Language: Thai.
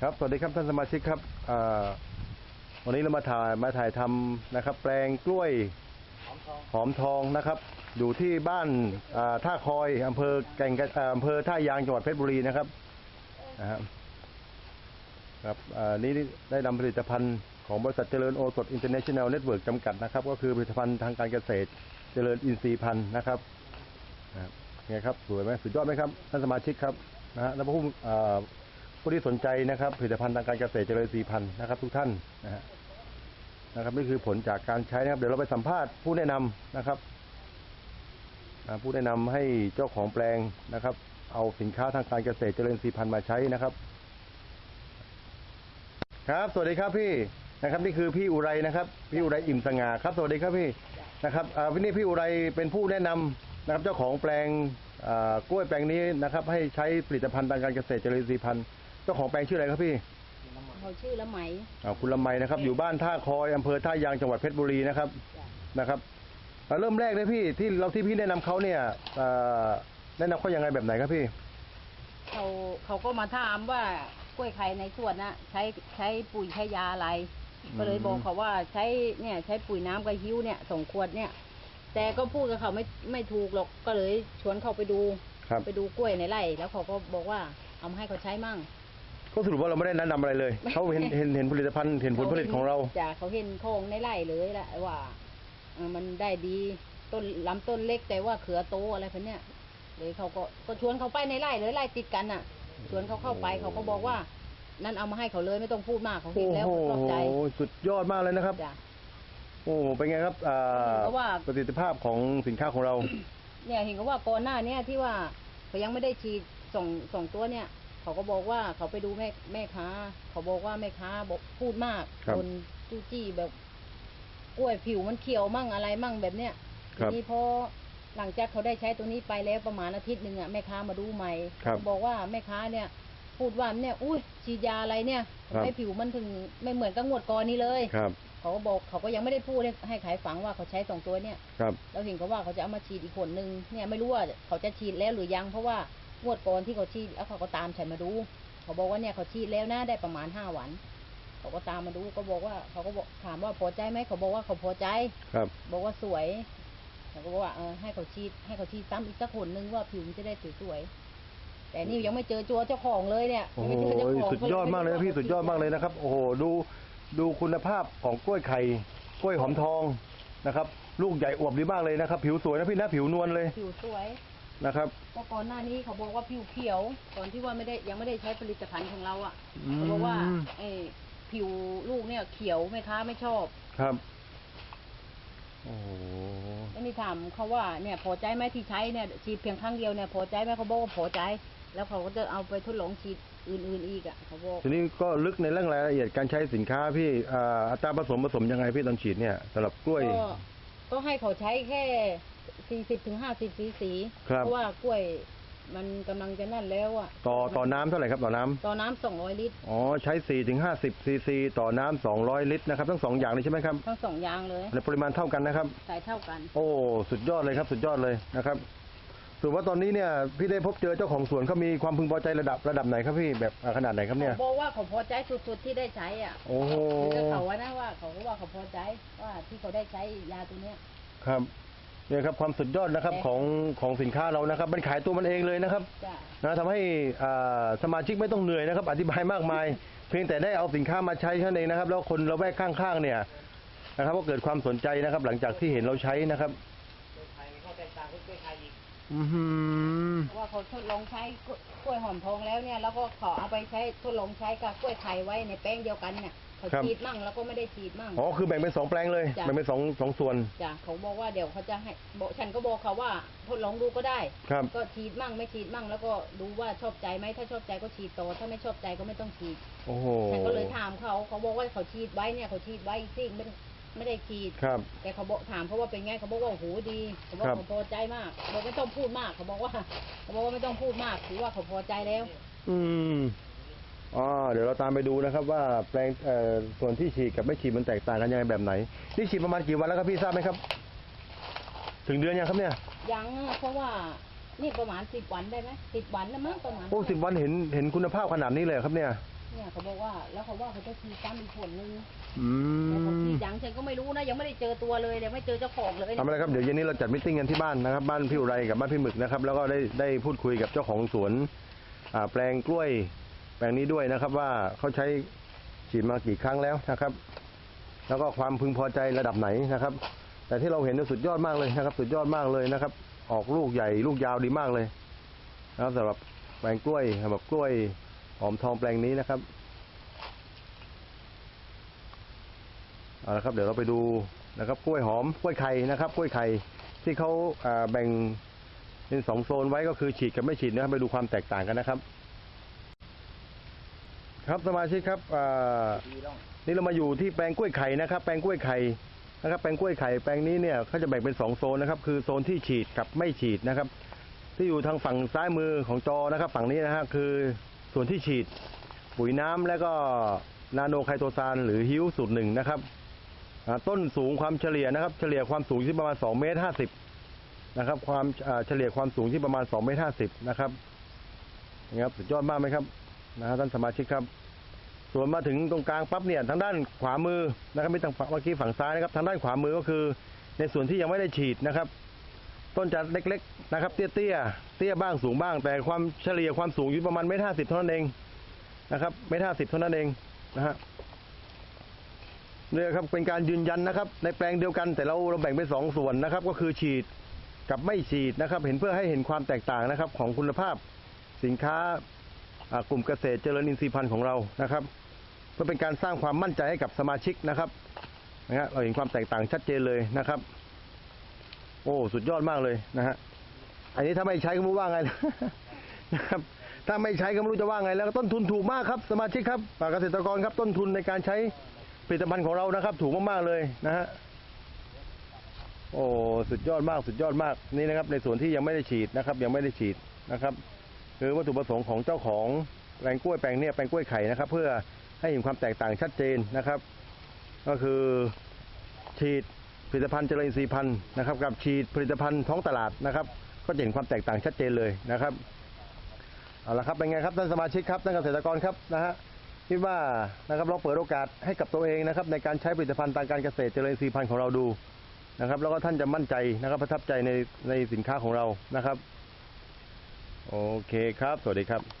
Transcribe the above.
ครับ สวัสดีครับท่านสมาชิกครับอ่าวันนี้เรามาถ่ายมาถ่ายทำนะครับ แปลงกล้วยหอมทองนะครับ อยู่ที่บ้านอ่าท่าคอยอำเภอแก่งกระอ่าอำเภอท่ายางจังหวัดเพชรบุรีนะครับนะครับครับอ่านี้ได้นำผลิตภัณฑ์ของบริษัทเจริญโอสถอินเตอร์เนชั่นแนลเน็ตเวิร์กจำกัดนะครับ ก็คือผลิตภัณฑ์ทางการเกษตร เจริญอินทรีย์พันธุ์นะครับนะครับไงครับสวยไหมสุดยอดไหมครับท่านสมาชิกครับนะฮะแล้วผู้อ่า ผู้ที่สนใจนะครับผลิตภัณฑ์ทางการเกษตรเจริญสีพันธุ์นะครับ ทุกท่านนะฮะนะครับนี่คือผลจากการใช้นะครับ เดี๋ยวเราไปสัมภาษณ์ผู้แนะนำนะครับผู้แนะนำให้เจ้าของแปลงนะครับ เอาสินค้าทางการเกษตรเจริญสีพันธุ์มาใช้นะครับ ครับ สวัสดีครับพี่นะครับ นี่คือพี่อุไรนะครับ พี่อุไรอิ่มสง่าครับ สวัสดีครับพี่นะครับอ่าวันนี้พี่อุไรเป็นผู้แนะนำนะครับ เจ้าของแปลงอ่ากล้วยแปลงนี้นะครับ ให้ใช้ผลิตภัณฑ์ทางการเกษตรเจริญสีพันธุ์ เจ้าของแปลงชื่ออะไรครับพี่ เขาชื่อละไหม อ่าคุณละไมนะครับ อยู่บ้านท่าคอยอำเภอท่ายางจังหวัดเพชรบุรีนะครับจ้ะ นะครับอ่าเริ่มแรกเลยพี่ที่เราที่พี่แนะนำเขาเนี่ยอ่าแนะนำเขายังไงแบบไหนครับพี่ เขาเขาก็มาถามว่ากล้วยไข่ในสวนน่ะ ใช้ใช้ปุ๋ยใช้ยาอะไรก็เลยบอกเขาว่าใช้เนี่ย ใช้ปุ๋ยน้ำกับฮิ้วเนี่ยส่งขวดเนี่ย แต่ก็พูดกับเขาไม่ไม่ถูกหรอกก็เลยชวนเขาไปดู ครับ ไปดูกล้วยในไร่ แล้วเขาก็บอกว่าเอามาให้เขาใช้มั่ง ก็สรุปว่าเราไม่ได้แนะนำอะไรเลย เขาเห็นเห็นเห็นผลิตภัณฑ์เห็นผลผลิตของเรา จ้ะเขาเห็นโครงในไร่เลยแหละว่าเออมันได้ดีต้นลำต้นเล็กแต่ว่าเขือโตอะไรพันเนี่ยเลยเขาก็ก็ชวนเขาไปในไร่เลยไร่ติดกันอะ ชวนเขาเข้าไปเขาก็บอกว่า นั่นเอามาให้เขาเลยไม่ต้องพูดมากเขาเห็โอ้นแล้วโหเขาชอบใจสุดยอดมากเลยนะครับ จ้ะ โอ้โหเป็นไงครับอ่าเพราะว่า ประสิทธิภาพของสินค้าของเรา เนี่ยเห็นเขาว่าก่อนหน้าเนี้ยที่ว่าเขายังไม่ได้ฉีดส่งส่งตัวเนี่ย เขาก็บอกว่าเขาไปดูแม่แม่ค้า เขาบอกว่าแม่ค้าบอกพูดมากครับนจู้จี้แบบ กล้วยผิวมันเขียวมั่งอะไรมั่งแบบเนี้ยครัทีบนี้พอหลังจากเขาได้ใช้ตัวนี้ไปแล้วประมาณอาทิตย์หนึ่งอะแม่ค้ามาดูใหม่ครับเขาบอกว่าแม่ค้าเนี่ย พูดว่าเนี่ย อุ้ยฉีดยาอะไรเนี่ยครับให้ผิวมันถึงไม่เหมือนกับงวดก่อนนี้เลย ครับ เขาก็บอกเขาก็ยังไม่ได้พูดให้ให้ขายฝังว่าเขาใช้สองตัวเนี่ย ครับเราเห็นเขาว่าเขาจะเอามาฉีดอีกคนนึงเนี่ยไม่รู้ว่าเขาจะฉีดแล้วหรือยังเพราะว่า งวดก่อนที่เขาฉีดแล้วเขาก็ตามฉันมาดู เขาบอกว่าเนี่ยเขาฉีดแล้วนะได้ประมาณห้าวัน เขาก็ตามมาดูก็บอกว่า เขาก็บอกถามว่าพอใจไหมเขาบอกว่าเขาพอใจ ครับ บอกว่าสวยเขาก็บอกว่าเออให้เขาฉีดให้เขาฉีดซ้ำอีกสักคนนึงว่าผิวมันจะได้สวยๆแต่นี่ยังไม่เจอตัวเจ้าของเลยเนี่ยโอ้ยังโหไม่เจอเจ้าของสุดยอดมากเลยนะพี่สุดยอดมากเลยนะครับ โอ้โหดูดูคุณภาพของกล้วยไข่กล้วยหอมทองนะครับ ลูกใหญ่อวบดีมากเลยนะครับ ผิวสวยนะพี่นะผิวนวลเลย ผิวสวย นะครับ ก็ก่อนหน้านี้เขาบอกว่าผิวเขียวก่อนที่ว่าไม่ได้ยังไม่ได้ใช้ผลิตภัณฑ์ของเราอะอืมเขาบอกว่าไอ้ผิวลูกเนี่ยเขียวแม่ค้าไม่ชอบครับ โอ้โหแล้วนี่ถามเขาว่าเนี่ยพอใจไหมที่ใช้เนี่ยฉีดเพียงครั้งเดียวเนี่ยพอใจไหมเขาบอกว่าพอใจ แล้วเขาก็จะเอาไปทดลองฉีดอื่น ๆอีกอะเขาบอก ทีนี้ก็ลึกในเรื่องรายละเอียดการใช้สินค้าพี่อ่าอัตราผสมผสมยังไงพี่ตอนฉีดเนี่ยสำหรับกล้วย ก็ก็ให้เขาใช้แค่ สี่สิบถึงห้าสิบซีซีครับ เพราะว่ากล้วยมันกำลังจะนั่นแล้วอะต่อต่อน้ำเท่าไหร่ครับต่อน้ำต่อน้ำสองร้อยลิตร อ๋อใช้4ถึง50ซีซีต่อน้ำ200 ลิตรนะครับทั้งสองอย่างเลยใช่ไหมครับทั้งสองอย่างเลยและปริมาณเท่ากันนะครับ ใส่เท่ากัน โอ้สุดยอดเลยครับ สุดยอดเลยนะครับส่วนว่าตอนนี้เนี่ยพี่ได้พบเจอเจ้าของสวนเขามีความพึงพอใจระดับระดับไหนครับพี่แบบอ่าขนาดไหนครับเนี่ย เขาบอกว่าเขาพอใจสุดๆที่ได้ใช้อะโอ้โหคือเขาว่านะว่าเขาก็ว่าเขาพอใจว่าที่เขาได้ใช้ยาตัวเนี้ย ครับ เนี่ยครับความสุดยอดนะครับแต่ของของสินค้าเรานะครับ มันขายตัวมันเองเลยนะครับจ้ะนะทำให้อ่าสมาชิกไม่ต้องเหนื่อยนะครับ อธิบายมากมาย เพียงแต่ได้เอาสินค้ามาใช้เท่านั้นเองนะครับ แล้วคนเราแวกข้างๆเนี่ยนะครับ ก็เกิดความสนใจนะครับ หลังจากที่เห็นเราใช้นะครับอือหือเพราะว่าเขาทดลองใช้กล้วยหอมทองแล้วเนี่ย แล้วก็ขอเอาไปใช้ทดลองใช้กับกล้วยไข่ไว้ในแป้งเดียวกันเนี่ย เขาครับ ฉีดมั่งแล้วก็ไม่ได้ฉีดมั่ง อ๋อคือแบ่งเป็นสองแปลงเลยจ้ะ แบ่งเป็นสองสองส่วนจ้ะเขาบอกว่าเดี๋ยวเขาจะให้บอกฉันก็บอกเขาว่าทดลองดูก็ได้ ครับ ก็ฉีดมั่งไม่ฉีดมั่ง แล้วก็ดูว่าชอบใจไหมถ้าชอบใจก็ฉีดต่อถ้าไม่ชอบใจก็ไม่ต้องฉีดโอ้โหฉันก็เลยถามเขาเขาบอกว่าเขาฉีดไว้เนี่ยเขาฉีดไว้อีกซิไม่ได้ไม่ได้ฉีด ครับ แต่เขาบอกถามเขาว่าเป็นไงเขาบอกว่าโอ้โหดีเขาบอกครับ เขาพอใจมากบอกไม่ต้องพูดมาก เขาบอกว่าเขาบอกว่าไม่ต้องพูดมากถือว่าเขาพอใจแล้ว อืม อ๋อเดี๋ยวเราตามไปดูนะครับ ว่าแปลงเอ่อส่วนที่ฉีดกับไม่ฉีดมันแตกต่างกันยังไงแบบไหนนี่ฉีดประมาณกี่วันแล้วครับพี่ทราบไหมครับ ถึงเดือนยังครับเนี่ยยังอะเพราะว่า นี่ประมาณสิบวันได้ไหมสิบวันนะมั้งประมาณโอ้สิบวันเห็นเห็นคุณภาพขนาดนี้เลยเหรอครับเนี่ย เนี่ยเขาบอกว่าแล้วเขาว่าเขาจะฉีดซ้ำอีกผลนึงอืแต่เขามฉีดยังฉันก็ไม่รู้นะยังไม่ได้เจอตัวเลยยังไม่เจอเจ้าของเลยทำอะไรครับเดี๋ยวเย็นนี้เราจัดมิทติ้งกันที่บ้านนะครับ บ้านพี่อุไรกับบ้านพี่หมึกนะครับ แล้วก็ได้ได้พูดคุยกับเจ้าของสวน อ่า แปลงกล้วย แปลงนี้ด้วยนะครับว่าเขาใช้ฉีดมากี่ครั้งแล้วนะครับ แล้วก็ความพึงพอใจระดับไหนนะครับ แต่ที่เราเห็นนี่สุดยอดมากเลยนะครับ สุดยอดมากเลยนะครับ ออกลูกใหญ่ลูกยาวดีมากเลยนะครับสำหรับแปลงกล้วยสำหรับกล้วยหอมทองแปลงนี้นะครับเอาละครับ เดี๋ยวเราไปดูนะครับ กล้วยหอมกล้วยไข่นะครับ กล้วยไข่ที่เขาแบ่งเป็นสองโซนไว้ก็คือฉีดกับไม่ฉีดนะครับไปดูความแตกต่างกันนะครับ ครับสมาชิกครับอ่านี่เรามาอยู่ที่แปลงกล้วยไข่นะครับ แปลงกล้วยไข่นะครับ แปลงกล้วยไข่แปลงนี้เนี่ยเขาจะแบ่งเป็นสองโซนนะครับ คือโซนที่ฉีดกับไม่ฉีดนะครับ ที่อยู่ทางฝั่งซ้ายมือของจอนะครับ ฝั่งนี้นะฮะคือส่วนที่ฉีด ปุ๋ยน้ำแล้วก็นาโนไคโตซานหรือฮิวสูตรหนึ่งนะครับต้นสูงความเฉลี่ยนะครับ เฉลี่ยความสูงที่ประมาณ2เมตร50นะครับ ความเฉลี่ยความสูงที่ประมาณ2เมตร50นะครับนะครับสุดยอดมากไหมครับ นะฮะท่านสมาชิกครับ ส่วนมาถึงตรงกลางปั๊บเนี่ยทางด้านขวามือนะครับไม่ทางฝั่งเมื่อกี้ฝั่งซ้ายนะครับ ทางด้านขวามือก็คือ ในส่วนที่ยังไม่ได้ฉีดนะครับ ต้นจะเล็กๆนะครับ เตี้ยๆเตี้ยบ้างสูงบ้าง แต่ความเฉลี่ยความสูงอยู่ประมาณเมตรห้าสิบเท่านั้นเองนะครับเมตรห้าสิบเท่านั้นเองนะฮะเนี่ยครับเป็นการยืนยันนะครับ ในแปลงเดียวกันแต่เราเราแบ่งเป็นสองส่วนนะครับ ก็คือฉีดกับไม่ฉีดนะครับ เห็นเพื่อให้เห็นความแตกต่างนะครับ ของคุณภาพสินค้า กลุ่มเกษตรเจริญอินทรีย์พันธุ์ของเรานะครับ เพื่อเป็นการสร้างความมั่นใจให้กับสมาชิกนะครับนะฮะเราเห็นความแตกต่างชัดเจนเลยนะครับ โอ้สุดยอดมากเลยนะฮะอันนี้ถ้าไม่ใช้ก็ไม่รู้ว่าไงนะครับถ้าไม่ใช้ก็ไม่รู้จะว่าไง แล้วต้นทุนถูกมากครับสมาชิกครับเกษตรกรครับต้นทุนในการใช้ผลิตภัณฑ์ของเรานะครับ ถูกมากๆเลยนะฮะโอ้สุดยอดมาก สุดยอดมากนี่นะครับ ในส่วนที่ยังไม่ได้ฉีดนะครับ ยังไม่ได้ฉีดนะครับ คือวัตถุประสงค์ของเจ้าของแปลงกล้วยแปลงเนี้ยแปลงกล้วยไข่นะครับ เพื่อให้เห็นความแตกต่างชัดเจนนะครับ ก็คือฉีดผลิตภัณฑ์เจริญอินทรีพันธุ์นะครับ กับฉีดผลิตภัณฑ์ท้องตลาดนะครับ ก็เห็นความแตกต่างชัดเจนเลยนะครับเอาละครับเป็นไงครับท่านสมาชิกครับท่านเกษตรกรครับนะฮะคิดว่านะครับเราเปิดโอกาสให้กับตัวเองนะครับ ในการใช้ผลิตภัณฑ์ทางการเกษตรเจริญอินทรีพันธุ์ของเราดูนะครับ แล้วก็ท่านจะมั่นใจนะครับ ประทับใจในในสินค้าของเรานะครับ โอเคครับ สวัสดีครับ